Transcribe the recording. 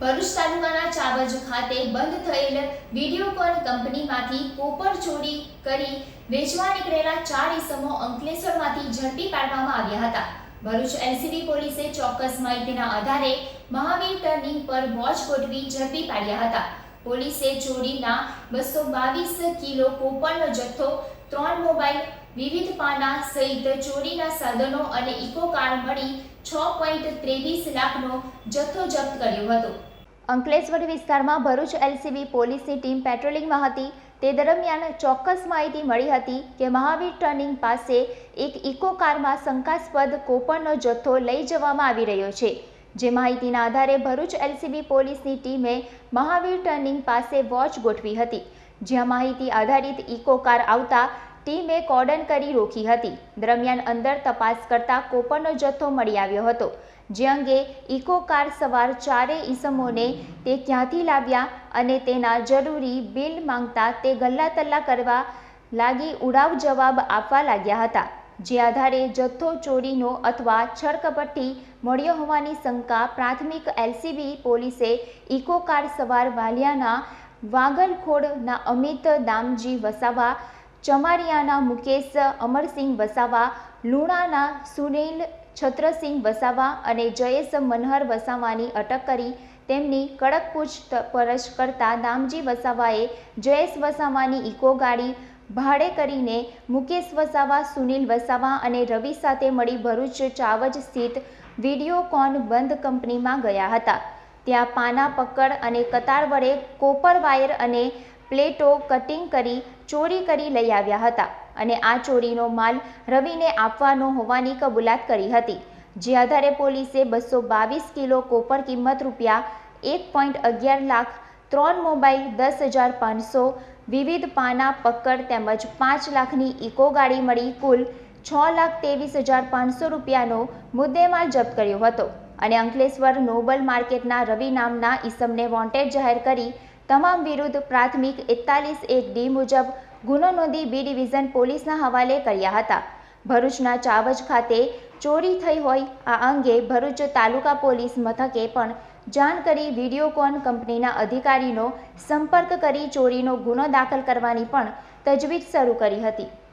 ભરૂચ તાલુકાના ચાવજ ખાતે બંધ થયેલ વિડીયોકોન કંપનીમાંથી કોપર ચોરી કરી વેચવા નીકળેલા ચાર ઇસમો અંકલેશ્વરમાંથી ઝડપી પાડવામાં આવ્યા હતા. ભરૂચ એલસીબી પોલીસે ચોક્કસ માહિતીના આધારે મહાવીર ટર્નિંગ પર વોચ ગોઠવી ઝડપી પાડ્યા હતા. પોલીસે ચોરીના બસો બાવીસ કિલો કોપરનો જથ્થો, ત્રણ મોબાઈલ, વિવિધ પાના સહિત ચોરીના સાધનો અને ઇકો કાર મળી છ પોઈન્ટ ત્રેવીસ લાખનો જથ્થો જપ્ત કર્યો હતો. અંકલેશ્વર વિસ્તારમાં ભરૂચ એલસીબી પોલીસની ટીમ પેટ્રોલિંગમાં હતી. તે દરમિયાન ચોક્કસ માહિતી મળી હતી કે મહાવીર ટર્નિંગ પાસે એક ઇકો કારમાં શંકાસ્પદ કોપરનો જથ્થો લઈ જવામાં આવી રહ્યો છે. જે માહિતીના આધારે ભરૂચ એલસીબી પોલીસની ટીમે મહાવીર ટર્નિંગ પાસે વોચ ગોઠવી હતી, જ્યાં માહિતી આધારિત ઇકો કાર આવતા ટીમે કોર્ડન કરી રોકી હતી. દરમિયાન અંદર તપાસ કરતા કોપરનો જથ્થો મળી આવ્યો હતો, જે અંગે ઇકો કાર સવાર ચારે ઈસમોને તે ક્યાંથી લાવ્યા અને તેના જરૂરી બિલ માંગતા તે ગલ્લા તલ્લા કરવા લાગી ઉડાવ જવાબ આપવા લાગ્યા હતા. જે આધારે જથ્થો ચોરીનો અથવા છળકપટ્ટી મળ્યો હોવાની શંકા પ્રાથમિક એલસીબી પોલીસે ઇકો કાર સવાર વાલિયાના વાગલખોડના અમિત દામજી વસાવા, ચમારિયાના મુકેશ અમરસિંહ વસાવા, લુણાના સુનિલ છત્રસિંહ વસાવા અને જયેશ મનહર વસાવાની અટક કરી તેમની કડક પૂછપરછ કરતા દામજી વસાવાએ જયેશ વસાવાની ઇકો ગાડી ભાડે કરીને મુકેશ વસાવા, સુનિલ વસાવા અને રવિ સાથે મળી ભરૂચ ચાવજ સ્થિત વિડીયોકોન બંધ કંપનીમાં ગયા હતા. ત્યાં પાના પકડ અને કતાર વડે કોપર વાયર અને પ્લેટો કટિંગ કરી ચોરી કરી લઈ આવ્યા હતા અને આ ચોરીનો માલ રવિને આપવાનો હોવાની કબૂલાત કરી હતી. જે આધારે પોલીસે બસો બાવીસ કિલો કોપર કિંમત રૂપિયા એક પોઈન્ટ અગિયાર લાખ, ત્રણ મોબાઈલ દસ હજાર પાંચસો વિવિધ પાના પક્કડ તેમજ પાંચ લાખની ઇકો ગાડી મળી કુલ છ લાખ ત્રેવીસ હજાર પાંચસો રૂપિયાનો મુદ્દેમાલ જપ્ત કર્યો હતો અને અંકલેશ્વર નોબલ માર્કેટના રવિ નામના ઈસમને વોન્ટેડ જાહેર કરી તમામ વિરુદ્ધ પ્રાથમિક એકતાલીસ એક ડી મુજબ ગુનો નોંધી બી ડિવિઝન પોલીસના હવાલે કર્યા હતા. ભરૂચના ચાવજ ખાતે ચોરી થઈ હોય આ અંગે ભરૂચ તાલુકા પોલીસ મથકે પણ જાણ કરી વિડીયોકોન કંપનીના અધિકારીનો સંપર્ક કરી ચોરીનો ગુનો દાખલ કરવાની પણ તજવીજ શરૂ કરી હતી.